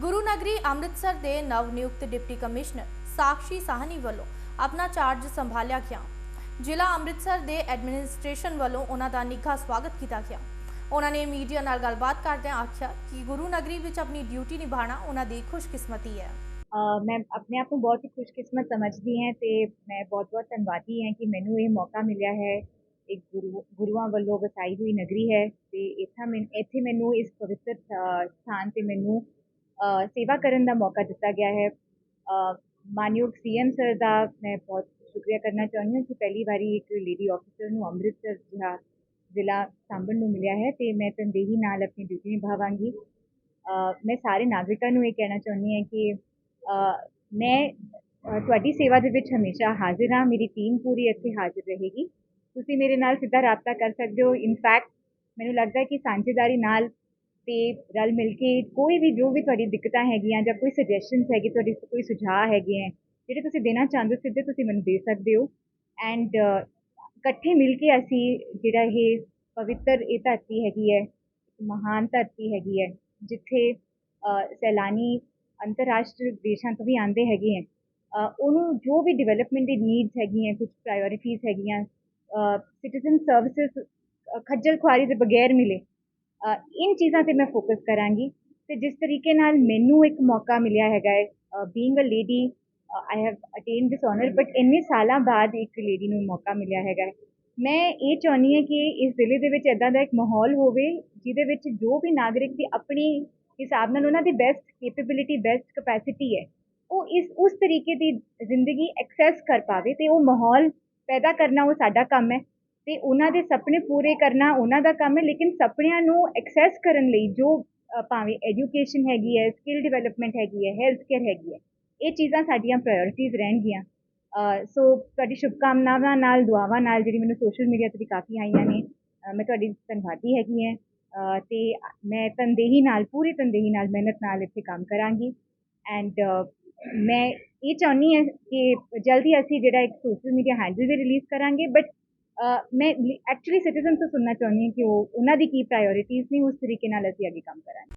ਗੁਰੂ ਨਗਰੀ ਅੰਮ੍ਰਿਤਸਰ ਦੇ ਨਵ ਨਿਯੁਕਤ ਡਿਪਟੀ ਕਮਿਸ਼ਨਰ ਸਾਕਸ਼ੀ ਸਾਹਨੀ ਵੱਲੋਂ ਆਪਣਾ ਚਾਰਜ ਸੰਭਾਲਿਆ ਗਿਆ। ਜ਼ਿਲ੍ਹਾ ਅੰਮ੍ਰਿਤਸਰ ਦੇ ਐਡਮਿਨਿਸਟ੍ਰੇਸ਼ਨ ਵੱਲੋਂ ਉਹਨਾਂ ਦਾ ਨਿੱਘਾ ਸਵਾਗਤ ਕੀਤਾ ਗਿਆ। ਉਹਨਾਂ ਨੇ ਮੀਡੀਆ ਨਾਲ ਗੱਲਬਾਤ ਕਰਦਿਆਂ ਆਖਿਆ ਕਿ ਗੁਰੂ ਨਗਰੀ ਵਿੱਚ ਆਪਣੀ ਡਿਊਟੀ ਨਿਭਾਉਣਾ ਉਹਨਾਂ ਦੀ ਖੁਸ਼ਕਿਸਮਤੀ ਹੈ। ਮੈਂ ਆਪਣੇ ਆਪ ਨੂੰ ਬਹੁਤ ਹੀ ਖੁਸ਼ਕਿਸਮਤ ਸਮਝਦੀ ਹਾਂ ਤੇ ਮੈਂ ਬਹੁਤ-ਬਹੁਤ ਧੰਨਵਾਦੀ ਹਾਂ ਕਿ ਮੈਨੂੰ ਇਹ ਮੌਕਾ ਮਿਲਿਆ ਹੈ। ਇੱਕ ਗੁਰੂ, ਗੁਰੂਆਂ ਵੱਲੋਂ ਵਸਾਈ ਹੋਈ ਨਗਰੀ ਹੈ ਤੇ ਇੱਥਾਂ ਮੈਨੂੰ, ਇੱਥੇ ਮੈਨੂੰ ਇਸ ਪਵਿੱਤਰ ਸਥਾਨ ਤੇ ਮੈਨੂੰ ਸੇਵਾ ਕਰਨ ਦਾ ਮੌਕਾ ਦਿੱਤਾ ਗਿਆ ਹੈ। ਮਾਨਯੋਗ ਸੀ ਸੀਐਮ ਸਰ ਦਾ ਮੈਂ ਬਹੁਤ ਸ਼ੁਕਰੀਆ ਕਰਨਾ ਚਾਹੁੰਦੀ ਹਾਂ ਕਿ ਪਹਿਲੀ ਵਾਰੀ ਇੱਕ ਲੇਡੀ ਆਫੀਸਰ ਨੂੰ ਅੰਮ੍ਰਿਤਸਰ ਜਿਹਾ ਜ਼ਿਲ੍ਹਾ ਸਾਂਭਣ ਨੂੰ ਮਿਲਿਆ ਹੈ ਅਤੇ ਮੈਂ ਤਨਦੇਹੀ ਨਾਲ ਆਪਣੀ ਡਿਊਟੀ ਨਿਭਾਵਾਂਗੀ। ਮੈਂ ਸਾਰੇ ਨਾਗਰਿਕਾਂ ਨੂੰ ਇਹ ਕਹਿਣਾ ਚਾਹੁੰਦੀ ਹਾਂ ਕਿ ਮੈਂ ਤੁਹਾਡੀ ਸੇਵਾ ਦੇ ਵਿੱਚ ਹਮੇਸ਼ਾ ਹਾਜ਼ਰ ਹਾਂ। ਮੇਰੀ ਟੀਮ ਪੂਰੀ ਇੱਥੇ ਹਾਜ਼ਰ ਰਹੇਗੀ। ਤੁਸੀਂ ਮੇਰੇ ਨਾਲ ਸਿੱਧਾ ਰਾਬਤਾ ਕਰ ਸਕਦੇ ਹੋ। ਇਨਫੈਕਟ ਮੈਨੂੰ ਲੱਗਦਾ ਕਿ ਸਾਂਝੇਦਾਰੀ ਨਾਲ ਤੇ ਰਲ ਮਿਲ ਕੇ ਕੋਈ ਵੀ, ਜੋ ਵੀ ਤੁਹਾਡੀ ਦਿੱਕਤਾਂ ਹੈਗੀਆਂ ਜਾਂ ਕੋਈ ਸੁਜੈਸ਼ਨਸ ਹੈਗੀ, ਤੁਹਾਡੀ ਕੋਈ ਸੁਝਾਅ ਹੈਗੇ ਹੈ ਜਿਹੜੇ ਤੁਸੀਂ ਦੇਣਾ ਚਾਹੁੰਦੇ ਹੋ, ਸਿੱਧੇ ਤੁਸੀਂ ਮੈਨੂੰ ਦੇ ਸਕਦੇ ਹੋ। ਐਂਡ ਇਕੱਠੇ ਮਿਲ ਕੇ ਅਸੀਂ ਜਿਹੜਾ ਇਹ ਪਵਿੱਤਰ ਇਹ ਧਰਤੀ ਹੈਗੀ ਹੈ ਮਹਾਨ ਧਰਤੀ ਹੈਗੀ ਹੈ ਜਿੱਥੇ ਸੈਲਾਨੀ ਅੰਤਰਰਾਸ਼ਟਰੀ ਦੇਸ਼ਾਂ ਤੋਂ ਵੀ ਆਉਂਦੇ ਹੈਗੇ ਹੈ ਉਹਨੂੰ ਜੋ ਵੀ ਡਿਵੈਲਪਮੈਂਟ ਦੀ ਨੀਡਸ ਹੈਗੀਆਂ ਕੁਝ ਪ੍ਰਾਇੋਰਿਟੀਜ਼ ਹੈਗੀਆਂ ਸਿਟੀਜ਼ਨ ਸਰਵਿਸਿਜ਼ ਖੱਜਲ ਖੁਆਰੀ ਦੇ ਬਗੈਰ ਮਿਲੇ ਅ, ਇਨ ਚੀਜ਼ਾਂ ਤੇ ਮੈਂ ਫੋਕਸ ਕਰਾਂਗੀ। ਅਤੇ ਜਿਸ ਤਰੀਕੇ ਨਾਲ ਮੈਨੂੰ ਇੱਕ ਮੌਕਾ ਮਿਲਿਆ ਹੈਗਾ ਹੈ being a lady I have attain this honour but ਇੰਨੇ ਸਾਲਾਂ ਬਾਅਦ ਇੱਕ ਲੇਡੀ ਨੂੰ ਮੌਕਾ ਮਿਲਿਆ ਹੈਗਾ ਮੈਂ ਇਹ ਚਾਹੁੰਦੀ ਹਾਂ ਕਿ ਇਸ ਜ਼ਿਲ੍ਹੇ ਦੇ ਵਿੱਚ ਇੱਦਾਂ ਦਾ ਇੱਕ ਮਾਹੌਲ ਹੋਵੇ ਜਿਹਦੇ ਵਿੱਚ ਜੋ ਵੀ ਨਾਗਰਿਕ ਦੀ ਆਪਣੀ ਹਿਸਾਬ ਨਾਲ ਉਹਨਾਂ ਦੀ ਬੈਸਟ ਕੈਪੇਬਿਲਿਟੀ ਬੈਸਟ ਕਪੈਸਿਟੀ ਹੈ ਉਹ ਇਸ ਉਸ ਤਰੀਕੇ ਦੀ ਜ਼ਿੰਦਗੀ ਐਕਸੈਸ ਕਰ ਪਾਵੇ ਅਤੇ ਉਹ ਮਾਹੌਲ ਪੈਦਾ ਕਰਨਾ ਉਹ ਸਾਡਾ ਕੰਮ ਹੈ। ਅਤੇ ਉਹਨਾਂ ਦੇ ਸੁਪਨੇ ਪੂਰੇ ਕਰਨਾ ਉਹਨਾਂ ਦਾ ਕੰਮ ਹੈ ਲੇਕਿਨ ਸੁਪਨਿਆਂ ਨੂੰ ਐਕਸੈਸ ਕਰਨ ਲਈ ਜੋ ਭਾਵੇਂ ਐਜੂਕੇਸ਼ਨ ਹੈਗੀ ਹੈ ਸਕਿੱਲ ਡਿਵੈਲਪਮੈਂਟ ਹੈਗੀ ਹੈ ਹੈਲਥ ਕੇਅਰ ਹੈਗੀ ਹੈ ਇਹ ਚੀਜ਼ਾਂ ਸਾਡੀਆਂ ਪ੍ਰਾਇੋਰਟੀਜ਼ ਰਹਿਣਗੀਆਂ। ਸੋ ਤੁਹਾਡੀ ਸ਼ੁਭਕਾਮਨਾਵਾਂ ਨਾਲ ਦੁਆਵਾਂ ਨਾਲ ਜਿਹੜੀ ਮੈਨੂੰ ਸੋਸ਼ਲ ਮੀਡੀਆ ਤੇ ਵੀ ਕਾਫੀ ਆਈਆਂ ਨੇ ਮੈਂ ਤੁਹਾਡੀ ਧੰਨਵਾਦੀ ਹੈਗੀ ਹਾਂ। ਅ, ਤੇ ਮੈਂ ਤਨਦੇਹੀ ਨਾਲ ਪੂਰੀ ਤਨਦੇਹੀ ਨਾਲ ਮਿਹਨਤ ਨਾਲ ਇੱਥੇ ਕੰਮ ਕਰਾਂਗੀ। ਐਂਡ ਮੈਂ ਇਹ ਚਾਹੁੰਦੀ ਹਾਂ ਕਿ ਜਲਦੀ ਅਸੀਂ ਜਿਹੜਾ ਇੱਕ ਸੋਸ਼ਲ ਮੀਡੀਆ ਹੈਂਡਲ ਵੀ ਰਿਲੀਜ਼ ਕਰਾਂਗੇ ਬਟ ਮੈਂ ਐਕਚੁਅਲੀ ਸਿਟੀਜ਼ਨ ਤੋਂ ਸੁਣਨਾ ਚਾਹੁੰਦੀ ਹਾਂ ਕਿ ਉਹ, ਉਹਨਾਂ ਦੀ ਕੀ ਪ੍ਰਾਇੋਰਿਟੀਜ਼ ਨੇ, ਉਸ ਤਰੀਕੇ ਨਾਲ ਅਸੀਂ ਅੱਗੇ ਕੰਮ ਕਰਾਂਗੇ।